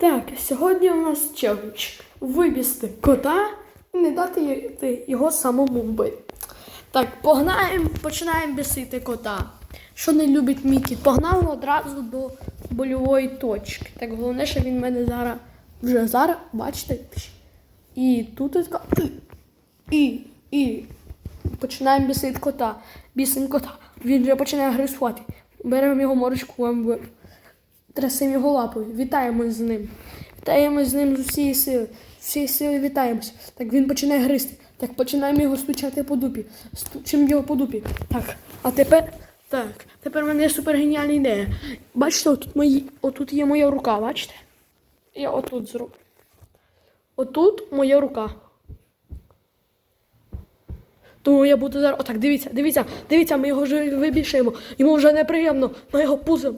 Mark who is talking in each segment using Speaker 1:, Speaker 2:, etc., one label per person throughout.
Speaker 1: Так, сьогодні у нас челендж. Вибісти кота і не дати його самому вбити. Так, погнаємо, починаємо бісити кота. Що не любить Мікі, погнали одразу до больової точки. Так, головне, що він в мене зараз вже зараз, бачите? І тут і. І, і. Починаємо бісити кота. Бісимо кота. Він вже починає гризувати. Беремо його морочку, ем, трясемо його лапою. Вітаємось з ним. Вітаємось з ним з усієї сили. З усієї сили вітаємось. Так він починає гризти. Так починаємо його стучати по дупі. Стучимо його по дупі. Так, а тепер. Так, тепер в мене є супергеніальна ідея. Бачите, отут, мої, отут є моя рука, бачите? Я отут зроблю. Отут моя рука. Тому я буду зараз. Отак, дивіться, дивіться, дивіться, ми його вже вибішуємо. Йому вже неприємно. На його пузо.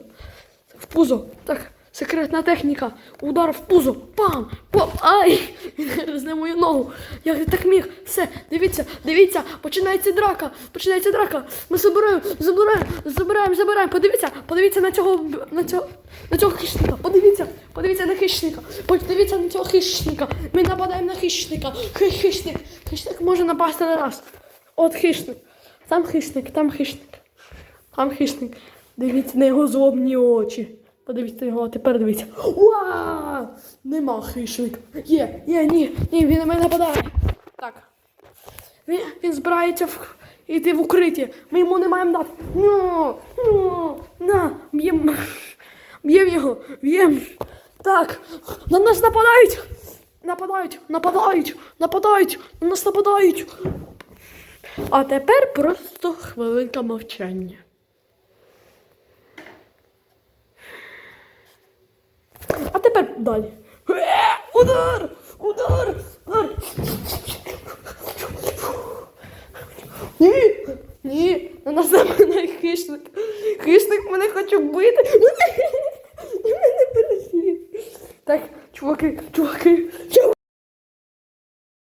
Speaker 1: В пузо. Так, секретна техніка. Удар в пузо. Пам! Пам! Ай! Гризне мою ногу. Я так міг. Все, дивіться, дивіться, починається драка. Починається драка. Ми забираємо, забираємо, забираємо, забираємо. Подивіться, подивіться на цього на цього, на цього хищника. Подивіться, подивіться на хищника. Подивіться на цього хищника. Ми нападаємо на хищника. Хи- Хищник. Хищник може напасти на нас. От хищник. Там хищник, там хищник. Там хищник. Дивіться на його злобні очі. Подивіться його, тепер дивіться. Уа! Нема хищника. Є, є, ні, ні, він на мене нападає. Так. Він, він збирається в, йти в укриття. Ми йому не маємо дати. Ну, ну, на, б'ємо. Б'ємо його, б'ємо. Так, на нас нападають. Нападають, нападають, нападають, на нас нападають. А тепер просто хвилинка мовчання. А тепер далі. Удар! Удар! Удар! Ні! Ні! На нас мене хищник. Хищник мене хоче вбити. І мене переслід. Так, чуваки, чуваки, я